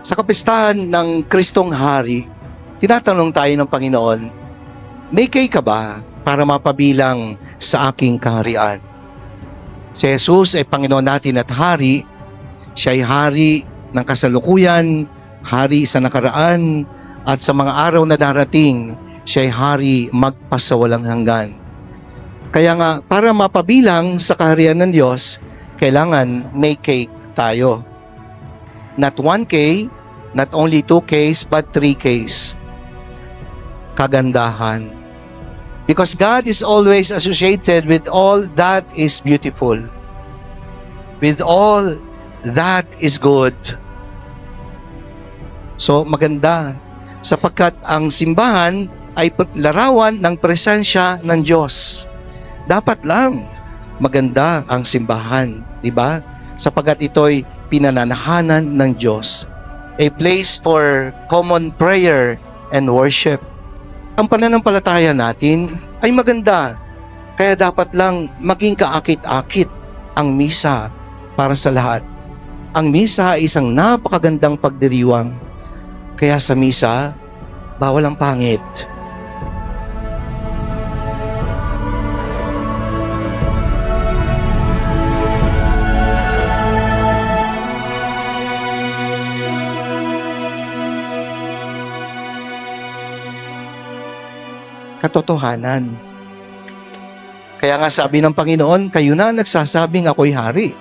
Sa kapistahan ng Kristong Hari, tinatanong tayo ng Panginoon, may kay ka ba para mapabilang sa aking kaharian? Si Jesus ay Panginoon natin at Hari. Siya ay Hari ng kasalukuyan, Hari sa nakaraan, at sa mga araw na darating, siya ay Hari magpasawalang hanggan. Kaya nga, para mapabilang sa kaharian ng Diyos, kailangan may cake tayo. Not 1K, not only 2Ks, but 3Ks. Kagandahan. Because God is always associated with all that is beautiful. With all that is good. So maganda sapagkat ang simbahan ay larawan ng presensya ng Diyos. Dapat lang maganda ang simbahan, di ba? Sapagkat ito'y pinananahanan ng Diyos. A place for common prayer and worship. Ang pananampalataya natin ay maganda. Kaya dapat lang maging kaakit-akit ang misa para sa lahat. Ang misa ay isang napakagandang pagdiriwang. Kaya sa misa, bawal ang pangit. Katotohanan. Kaya nga sabi ng Panginoon, kayo na nagsasabing ako'y hari.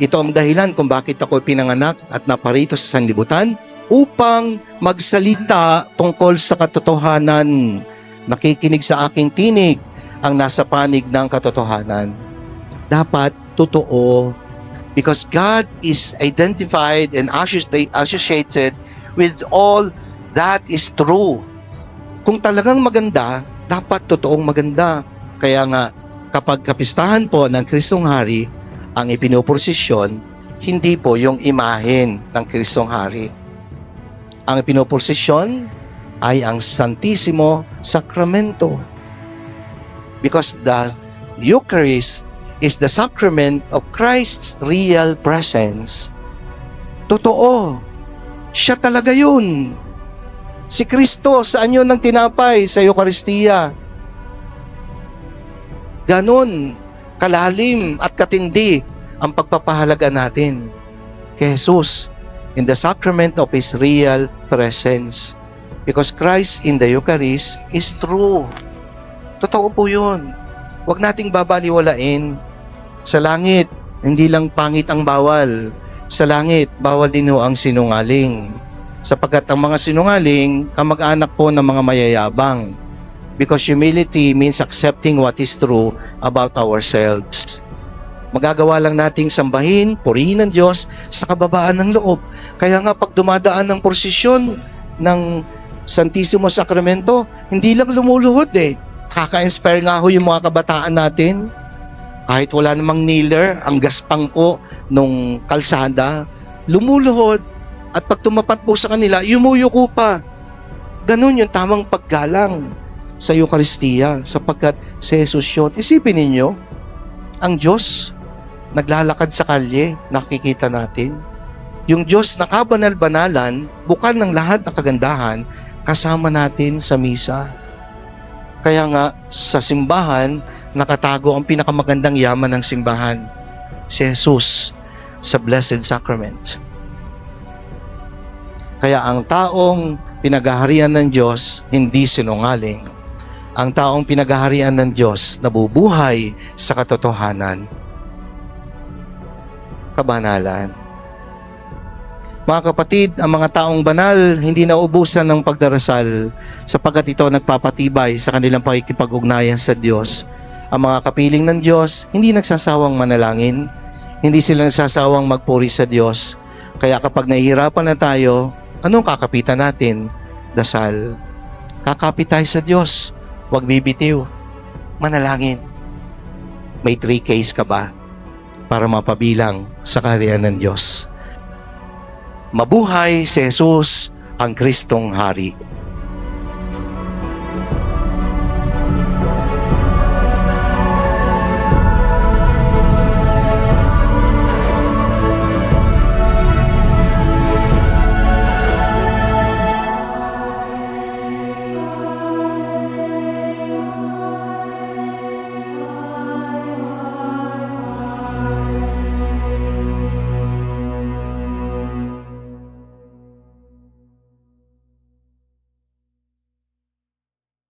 Ito ang dahilan kung bakit ako pinanganak at naparito sa sanlibutan upang magsalita tungkol sa katotohanan. Nakikinig sa aking tinig ang nasa panig ng katotohanan. Dapat totoo because God is identified and associ- associated with all that is true. Kung talagang maganda, dapat totoong maganda. Kaya nga, kapag kapistahan po ng Kristong Hari, ang ipinoprosesyon, hindi po yung imahen ng Kristong Hari. Ang ipinoprosesyon ay ang Santissimo Sacramento. Because the Eucharist is the sacrament of Christ's real presence. Totoo. Siya talaga yun. Si Kristo, saan yun ng tinapay? Sa Eucharistia. Ganon, kalalim at katindi ang pagpapahalaga natin kay Jesus in the sacrament of His real presence. Because Christ in the Eucharist is true. Totoo po yun. Huwag nating babaliwalain. Sa langit, hindi lang pangit ang bawal. Sa langit, bawal din ho ang sinungaling. Sapagkat ang mga sinungaling, kamag-anak po ng mga mayayabang. Because humility means accepting what is true about ourselves. Magagawa lang nating sambahin, purihin ng Diyos sa kababaan ng loob. Kaya nga pag dumadaan ng prosesyon ng Santissimo Sacramento, hindi lang lumuluhod eh. Kaka-inspire nga ho yung mga kabataan natin. Kahit wala namang kneeler, ang gaspang po nung kalsada, lumuluhod. At pag tumapat po sa kanila, yumuyuko pa. Ganun yung tamang paggalang sa Eucharistia sapagkat si Jesus yun. Isipin ninyo, ang Diyos naglalakad sa kalye, nakikita natin. Yung Diyos na kabanal-banalan, bukal ng lahat ng kagandahan, kasama natin sa misa. Kaya nga, sa simbahan, nakatago ang pinakamagandang yaman ng simbahan, si Jesus sa Blessed Sacrament. Kaya ang taong pinagaharian ng Diyos, hindi sinungaling. Ang taong pinagaharian ng Diyos, nabubuhay sa katotohanan. Kabanalan. Mga kapatid, ang mga taong banal hindi naubusan ng pagdarasal sapagkat ito nagpapatibay sa kanilang pakikipag-ugnayan sa Diyos. Ang mga kapiling ng Diyos hindi nagsasawang manalangin, hindi sila nagsasawang magpuri sa Diyos. Kaya kapag nahihirapan na tayo, anong kakapitan natin? Dasal. Kakapit tayo sa Diyos. Huwag bibitiw. Manalangin. May 3 case ka ba para mapabilang sa kaharian ng Diyos? Mabuhay si Jesus, ang Kristong Hari.